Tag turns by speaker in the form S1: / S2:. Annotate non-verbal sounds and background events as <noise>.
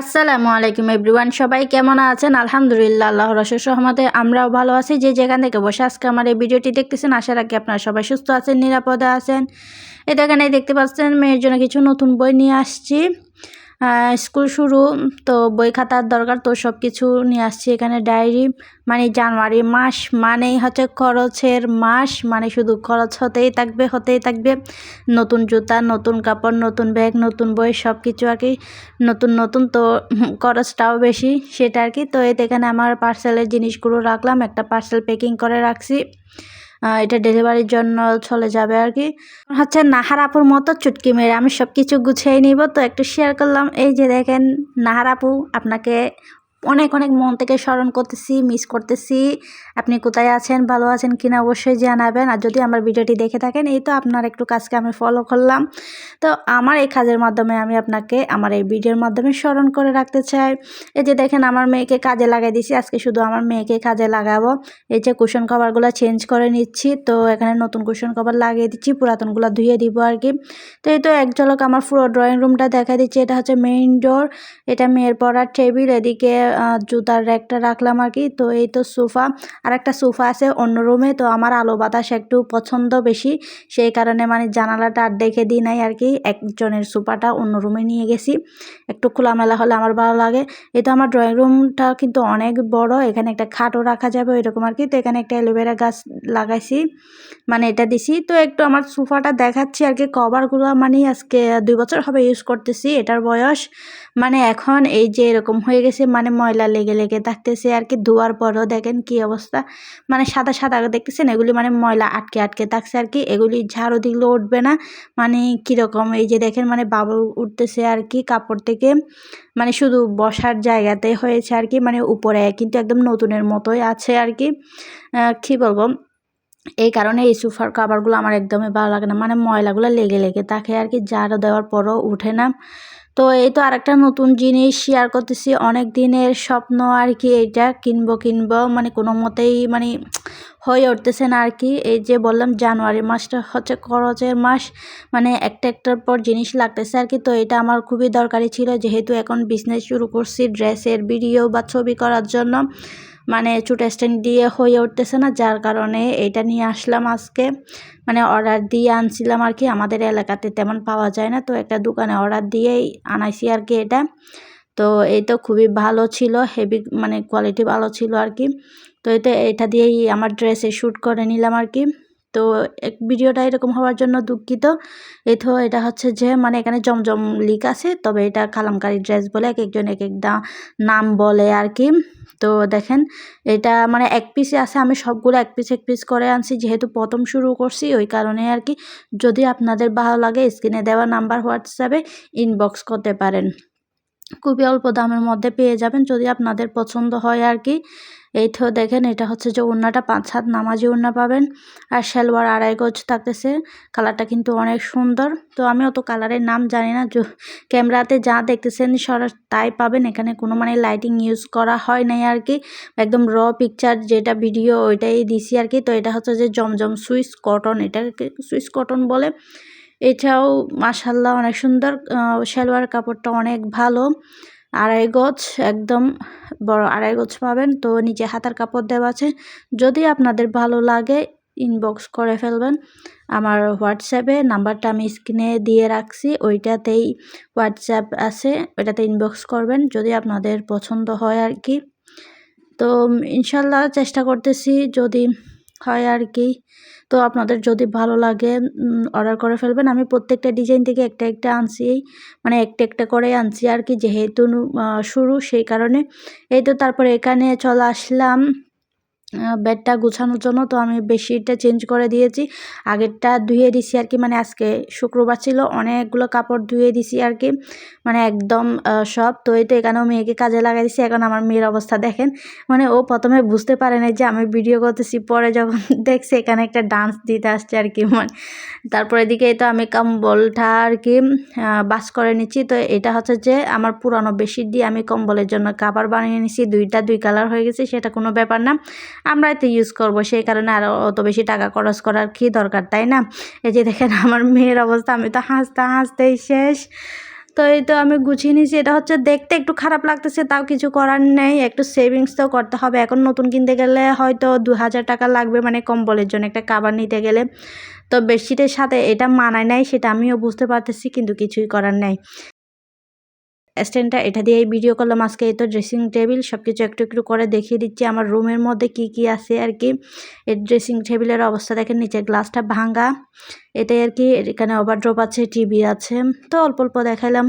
S1: আসসালামু আলাইকুম এভরিওয়ান, সবাই কেমন আছেন? আলহামদুলিল্লাহ আল্লাহ রসুল সহমতে আমরাও ভালো আছি। যে যেখান থেকে বসে আজকে আমার এই ভিডিওটি দেখতেছেন, আশা রাখি আপনারা সবাই সুস্থ আছেন, নিরাপদে আছেন। এই দেখতে পাচ্ছেন, মেয়ের জন্য কিছু নতুন বই নিয়ে আসছি। স্কুল শুরু, তো বই খাতার দরকার, তো সব কিছু নিয়ে আসছি এখানে ডায়েরি। মানে জানুয়ারি মাস মানেই হচ্ছে খরচের মাস মানে শুধু খরচ হতেই থাকবে হতেই থাকবে। নতুন জুতা, নতুন কাপড়, নতুন ব্যাগ, নতুন বই সব কিছু আর কি। নতুন নতুন, তো খরচটাও বেশি, সেটা আর কি। তো এতে এখানে আমার পার্সেলের জিনিসগুলো রাখলাম, একটা পার্সেল প্যাকিং করে রাখছি। এটা ডেলিভারির জন্য চলে যাবে আর কি। হচ্ছে নাহার আপুর মতো চুটকি মেরে আমি সব কিছু গুছিয়ে নিব। তো একটু শেয়ার করলাম। এই যে দেখেন নাহার আপু আপনাকে অনেক অনেক মন থেকে স্মরণ করতেছি মিস করতেছি। আপনি কোথায় আছেন, ভালো আছেন কিনা অবশ্যই জানাবেন। আর যদি আমার ভিডিওটি দেখে থাকেন, এই তো আপনার একটু কাজকে আমি ফলো করলাম। তো আমার এই কাজের মাধ্যমে আমি আপনাকে আমার এই ভিডিওর মাধ্যমে স্মরণ করে রাখতে চাই। এই যে দেখেন, আমার মেয়েকে কাজে লাগাই দিছি। আজকে শুধু আমার মেয়েকে কাজে লাগাবো। এই যে কুশন কভারগুলো চেঞ্জ করে নিচ্ছি। তো এখানে নতুন কুশন কভার লাগিয়ে দিচ্ছি পুরাতনগুলো ধুয়ে দিব আর কি। তো এই তো এক ঝলক আমার পুরো ড্রয়িং রুমটা দেখা দিচ্ছি। এটা হচ্ছে মেইন ডোর এটা মেয়ের পড়ার টেবিল এদিকে জুতার র্যাকটা রাখলাম আর কি। তো এই তো সোফা আর একটা সোফা আছে অন্য রুমে। তো আমার আলো বাতাস একটু পছন্দ বেশি। সেই কারণে মানে জানালাটা আর দেখে দিই নাই আর কি। একজনের সোফাটা অন্য রুমে নিয়ে গেছি। একটু খোলামেলা হলে আমার ভালো লাগে। এই তো আমার ড্রয়িং রুমটা কিন্তু অনেক বড়। এখানে একটা খাটও রাখা যাবে এরকম আর কি। তো এখানে একটা অ্যালোভেরা গাছ লাগাইছি। মানে এটা দিছি। তো একটু আমার সোফাটা দেখাচ্ছি আর কি। কভারগুলো মানে আজকে দুই বছর হবে ইউজ করতেছি। এটার বয়স মানে এখন এই যে এরকম হয়ে গেছে মানে ময়লা লেগে লেগে থাকতেছে আর কি, ধোয়ার পরও দেখেন কি অবস্থা। মানে সাদা সাদা দেখতেছেন, এগুলি মানে ময়লা আটকে আটকে থাকছে আর কি, এগুলি ঝাড়ু দিলেও উঠবে না। মানে কীরকম এই যে দেখেন মানে বাবল উঠতেছে আর কি কাপড় থেকে। মানে শুধু বসার জায়গাতে হয়েছে আর কি মানে উপরে কিন্তু একদম নতুনের মতোই আছে আর কি। কী বলব, এই কারণে এই সোফার কাভারগুলো আমার একদমই ভালো লাগে না। মানে ময়লাগুলো লেগে লেগে থাকে আর কি, ঝাড়ু দেওয়ার পরও উঠে না। তো এই তো আরেকটা নতুন জিনিস শেয়ার করতেছি। অনেক দিনের স্বপ্ন আর কি এইটা কিনবো কিনবো মানে কোনো মতেই মানে হয়ে উঠতেছে না আর কি। এই যে বললাম, জানুয়ারি মাসটা হচ্ছে খরচের মাস মানে একটা একটার পর জিনিস লাগতেছে আর কি। তো এটা আমার খুবই দরকারি ছিল, যেহেতু এখন বিজনেস শুরু করছি ড্রেসের ভিডিও বা ছবি করার জন্য। মানে চুট স্ট্যান্ড দিয়ে হয়ে উঠতেছে না, যার কারণে এটা নিয়ে আসলাম আজকে। মানে অর্ডার দিয়ে আনছিলাম আর কি, আমাদের এলাকাতে তেমন পাওয়া যায় না, তো একটা দোকানে অর্ডার দিয়েই আনাইছি আর কি এটা। তো এই তো খুবই ভালো ছিল হেভি মানে কোয়ালিটি ভালো ছিল আর কি। তো এটা এটা দিয়েই আমার ড্রেসে শ্যুট করে নিলাম আর কি। তো এক ভিডিওটা এরকম হওয়ার জন্য দুঃখিত। এই তো এটা হচ্ছে যে মানে এখানে জমজম লিক আছে, তবে এটা কালামকারি ড্রেস বলে এক একজন এক একটা নাম বলে আর কি তো দেখেন, এটা মানে এক পিসে আছে, আমি সবগুলো এক পিস এক পিস করে আনছি, যেহেতু প্রথম শুরু করছি, ওই কারণে আর কি যদি আপনাদের ভালো লাগে, স্ক্রিনে দেওয়া নাম্বার হোয়াটসঅ্যাপে ইনবক্স করতে পারেন। খুবই অল্প দামের মধ্যে পেয়ে যাবেন যদি আপনাদের পছন্দ হয় আর কি। এইটাও দেখেন, এটা হচ্ছে যে ওড়নাটা পাঁচ হাত নামাজি ওড়না পাবেন আর সালোয়ার আড়াই গজ থাকতেছে। কালারটা কিন্তু অনেক সুন্দর। তো আমি অত কালারের নাম জানি না ক্যামেরাতে যা দেখতেছেন সরা তাই পাবেন। এখানে কোনো মানে লাইটিং ইউজ করা হয় নাই আর কি। একদম র পিকচার যেটা ভিডিও ওইটাই দিছি আর কি। তো এটা হচ্ছে যে জমজম সুইস কটন, এটাকে সুইস কটন বলে। এটাও মাসাল্লাহ অনেক সুন্দর। সালোয়ার কাপড়টা অনেক ভালো। আড়াই গজ, একদম বড় আড়াই গজ পাবেন। তো নিচে হাতার কাপড় দেওয়া আছে। যদি আপনাদের ভালো লাগে ইনবক্স করে ফেলবেন। আমার হোয়াটসঅ্যাপে নাম্বারটা আমি স্ক্রিনে দিয়ে রাখছি। ওইটাতেই হোয়াটসঅ্যাপ আছে, ওইটাতে ইনবক্স করবেন যদি আপনাদের পছন্দ হয় আর কি। তো ইনশাল্লাহ চেষ্টা করতেছি যদি হয় আর কি। তো আপনাদের যদি ভালো লাগে অর্ডার করে ফেলবেন। আমি প্রত্যেকটা ডিজাইন থেকে একটা একটা আনছি মানে একটা একটা করে আনছি আর কি, যেহেতু শুরু সেই কারণে। এই তো তারপরে এখানে চলে আসলাম। বেডটা গুছানোর জন্য তো আমি বেডশিটটা চেঞ্জ করে দিয়েছি। আগেরটা ধুয়ে দিছি আর কি মানে আজকে শুক্রবার ছিল, অনেকগুলো কাপড় ধুয়ে দিছি আর কি মানে একদম সব। তো এই তো এখানেও মেয়েকে কাজে লাগাই দিছি, এখন আমার মেয়ের অবস্থা দেখেন মানে ও প্রথমে বুঝতে পারে না যে আমি ভিডিও করতেছি, পরে যখন <laughs> দেখছে এখানে একটা ডান্স দিতে আসছে আর কি মানে। তারপরে এদিকে তো আমি কম্বলটা আর কি বাস করে নিচ্ছি। তো এটা হচ্ছে যে আমার পুরানো বেডশিট দিয়ে আমি কম্বলের জন্য কাবার বানিয়ে নিছি, দুইটা দুই কালার হয়ে গেছে, সেটা কোনো ব্যাপার না। আমরাই তো ইউজ করব, সেই কারণে আর অত বেশি টাকা খরচ করার কি দরকার, তাই না? এই যে দেখেন আমার মেয়ের অবস্থা, আমি তো হাসতে হাসতেই শেষ। তো এই তো আমি গুছিয়ে নিয়েছি, এটা হচ্ছে দেখতে একটু খারাপ লাগতেছে, তাও কিছু করার নেই, একটু সেভিংস তো করতে হবে। এখন নতুন কিনতে গেলে হয়তো দু হাজার টাকা লাগবে মানে কম্বলের জন্য একটা কাবার নিতে গেলে। তো বেডশিটের সাথে এটা মানায় নাই, সেটা আমিও বুঝতে পারতেছি, কিন্তু কিছুই করার নেই। স্ট্যান্ডটা এটা দিয়ে ভিডিও করলাম। আজকে এই তো ড্রেসিং টেবিল সব কিছু একটু একটু করে দেখিয়ে দিচ্ছি আমার রুমের মধ্যে কি কি আছে আর কি। এর ড্রেসিং টেবিলের অবস্থা দেখেন নিচে গ্লাসটা ভাঙা এটাই আর কি এখানে ওভারড্রপ আছে টিভি আছে। তো অল্প অল্প দেখাইলাম।